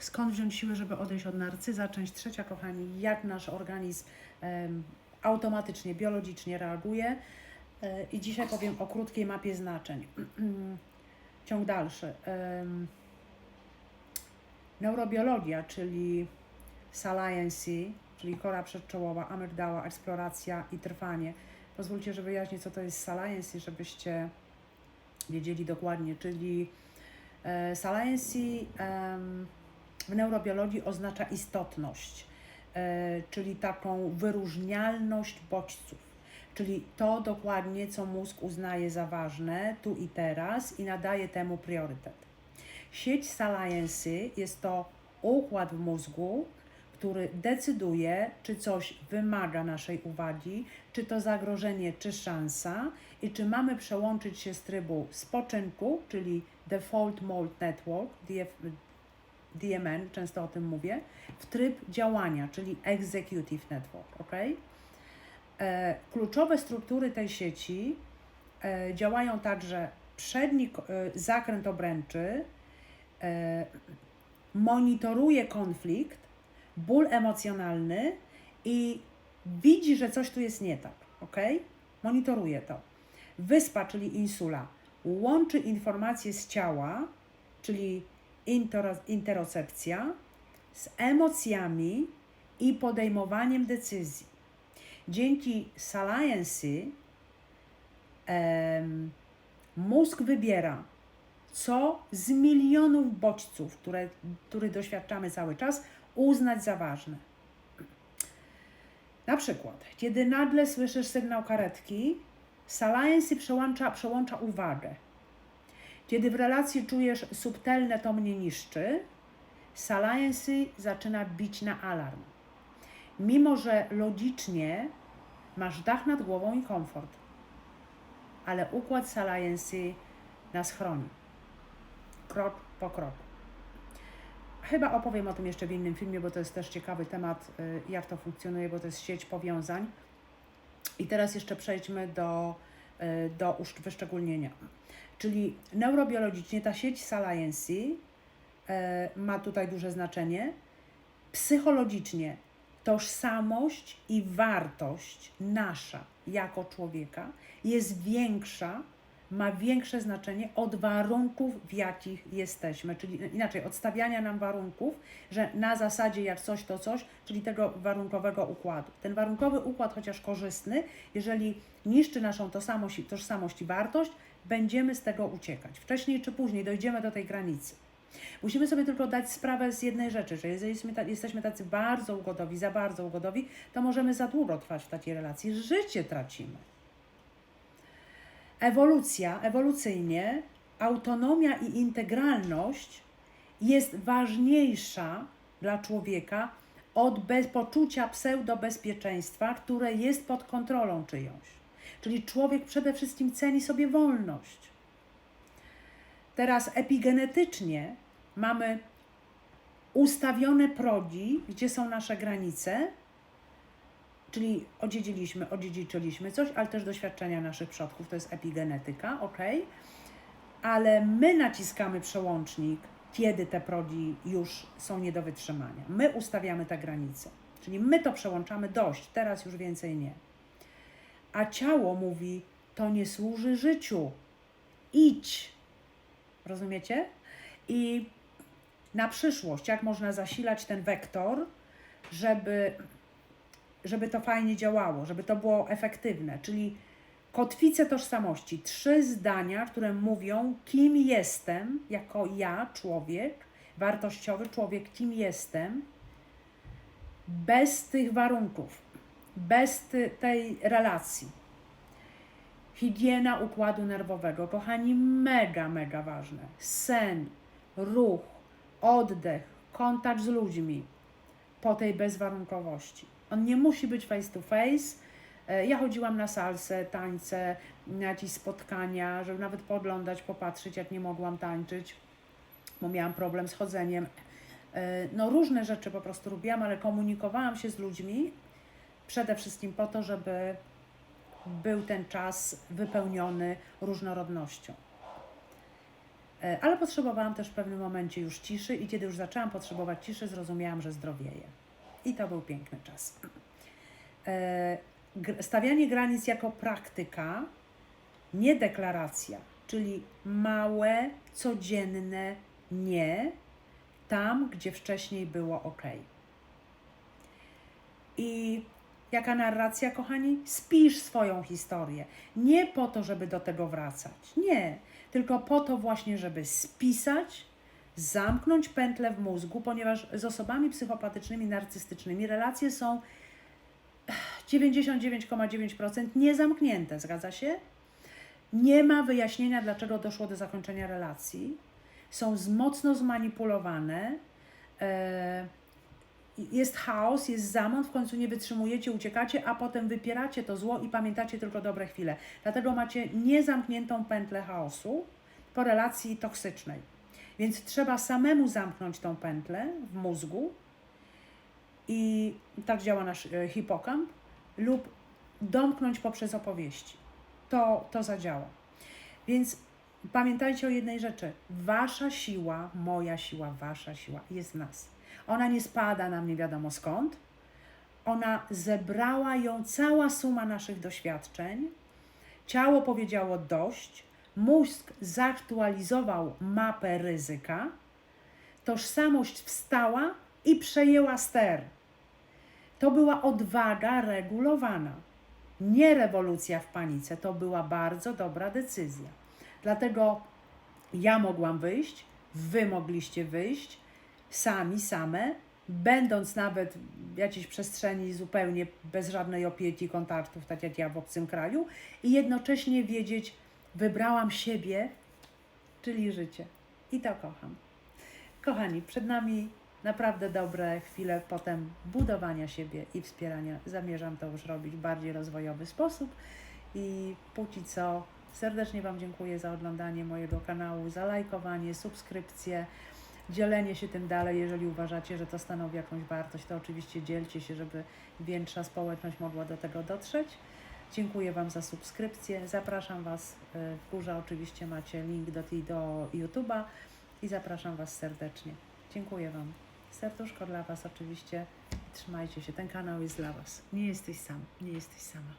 Skąd wziąć siłę, żeby odejść od narcyza? Część trzecia, kochani, jak nasz organizm em, automatycznie, biologicznie reaguje. E, I dzisiaj powiem o krótkiej mapie znaczeń. Ciąg dalszy. Neurobiologia, czyli saliency, czyli kora przedczołowa, amygdała, eksploracja i trwanie. Pozwólcie, że wyjaśnię, co to jest saliency, żebyście wiedzieli dokładnie, czyli e, saliency em, w neurobiologii oznacza istotność, e, czyli taką wyróżnialność bodźców, czyli to dokładnie, co mózg uznaje za ważne tu i teraz i nadaje temu priorytet. Sieć saliency jest to układ w mózgu, który decyduje, czy coś wymaga naszej uwagi, czy to zagrożenie, czy szansa, i czy mamy przełączyć się z trybu spoczynku, czyli Default Mode Network, DMN, często o tym mówię, w tryb działania, czyli Executive Network. ok? E, kluczowe struktury tej sieci e, działają tak, że przedni e, zakręt obręczy monitoruje konflikt, ból emocjonalny i widzi, że coś tu jest nie tak, ok? Monitoruje to. Wyspa, czyli insula, łączy informacje z ciała, czyli interocepcja, z emocjami i podejmowaniem decyzji. Dzięki saliency mózg wybiera, co z milionów bodźców, które, których doświadczamy cały czas, uznać za ważne. Na przykład, kiedy nagle słyszysz sygnał karetki, saliency przełącza, przełącza uwagę. Kiedy w relacji czujesz subtelne to mnie niszczy, saliency zaczyna bić na alarm. Mimo, że logicznie masz dach nad głową i komfort, ale układ saliency nas chroni. Krok po kroku. Chyba opowiem o tym jeszcze w innym filmie, bo to jest też ciekawy temat, y, jak to funkcjonuje, bo to jest sieć powiązań. I teraz jeszcze przejdźmy do, y, do wyszczególnienia. Czyli neurobiologicznie ta sieć saliency y, ma tutaj duże znaczenie. Psychologicznie tożsamość i wartość nasza jako człowieka jest większa, ma większe znaczenie od warunków, w jakich jesteśmy. Czyli inaczej, od stawiania nam warunków, że na zasadzie jak coś, to coś, czyli tego warunkowego układu. Ten warunkowy układ, chociaż korzystny, jeżeli niszczy naszą tożsamość, tożsamość i wartość, będziemy z tego uciekać. Wcześniej czy później dojdziemy do tej granicy. Musimy sobie tylko dać sprawę z jednej rzeczy, że jeżeli jesteśmy tacy bardzo ugodowi, za bardzo ugodowi, to możemy za długo trwać w takiej relacji. Życie tracimy. Ewolucja, ewolucyjnie, autonomia i integralność jest ważniejsza dla człowieka od bez, poczucia pseudobezpieczeństwa, które jest pod kontrolą czyjąś. Czyli człowiek przede wszystkim ceni sobie wolność. Teraz epigenetycznie mamy ustawione progi, gdzie są nasze granice, czyli odziedziliśmy, odziedziczyliśmy coś, ale też doświadczenia naszych przodków, to jest epigenetyka, ok? Ale my naciskamy przełącznik, kiedy te progi już są nie do wytrzymania. My ustawiamy te granice, czyli my to przełączamy dość, teraz już więcej nie. A ciało mówi, to nie służy życiu, idź, Rozumiecie? I na przyszłość, jak można zasilać ten wektor, żeby, żeby to fajnie działało, żeby to było efektywne, czyli kotwice tożsamości, trzy zdania, które mówią, kim jestem, jako ja, człowiek, wartościowy człowiek, kim jestem, bez tych warunków, bez ty, tej relacji. Higiena układu nerwowego, kochani, mega, mega ważne. Sen, ruch, oddech, kontakt z ludźmi po tej bezwarunkowości. On nie musi być face to face. E, Ja chodziłam na salsę, tańce, na jakieś spotkania, żeby nawet poglądać, popatrzeć, jak nie mogłam tańczyć, bo miałam problem z chodzeniem. E, No różne rzeczy po prostu robiłam, ale komunikowałam się z ludźmi przede wszystkim po to, żeby był ten czas wypełniony różnorodnością. E, Ale potrzebowałam też w pewnym momencie już ciszy i kiedy już zaczęłam potrzebować ciszy, zrozumiałam, że zdrowieję. I to był piękny czas. E, Stawianie granic jako praktyka, nie deklaracja, czyli małe, codzienne nie, tam, gdzie wcześniej było ok. I jaka narracja, kochani? Spisz swoją historię. Nie po to, żeby do tego wracać. Nie. Tylko po to właśnie, żeby spisać, zamknąć pętlę w mózgu, ponieważ z osobami psychopatycznymi, narcystycznymi relacje są 99,9% niezamknięte. Zgadza się? Nie ma wyjaśnienia, dlaczego doszło do zakończenia relacji. Są mocno zmanipulowane. E, jest chaos, jest zamąd, w końcu nie wytrzymujecie, uciekacie, a potem wypieracie to zło i pamiętacie tylko dobre chwile. Dlatego macie niezamkniętą pętlę chaosu po relacji toksycznej. Więc trzeba samemu zamknąć tą pętlę w mózgu i tak działa nasz e, hipokamp, lub domknąć poprzez opowieści. To, to zadziała. Więc pamiętajcie o jednej rzeczy. Wasza siła, moja siła, wasza siła jest nas. Ona nie spada nam nie wiadomo skąd. Ona zebrała ją cała suma naszych doświadczeń. Ciało powiedziało dość. Mózg zaktualizował mapę ryzyka. Tożsamość wstała i przejęła ster. To była odwaga regulowana. Nie rewolucja w panice, to była bardzo dobra decyzja. Dlatego ja mogłam wyjść, wy mogliście wyjść, sami, same, będąc nawet w jakiejś przestrzeni zupełnie bez żadnej opieki, kontaktów, tak jak ja w obcym kraju, i jednocześnie wiedzieć, wybrałam siebie, czyli życie. I to kocham. Kochani, przed nami naprawdę dobre chwile potem budowania siebie i wspierania. Zamierzam to już robić w bardziej rozwojowy sposób i póki co serdecznie Wam dziękuję za oglądanie mojego kanału, za lajkowanie, subskrypcję, dzielenie się tym dalej. Jeżeli uważacie, że to stanowi jakąś wartość, to oczywiście dzielcie się, żeby większa społeczność mogła do tego dotrzeć. Dziękuję Wam za subskrypcję. Zapraszam Was. y, W górze oczywiście macie link do, do YouTube'a i zapraszam Was serdecznie. Dziękuję Wam. Serduszko dla Was oczywiście. Trzymajcie się. Ten kanał jest dla Was. Nie jesteś sam. Nie jesteś sama.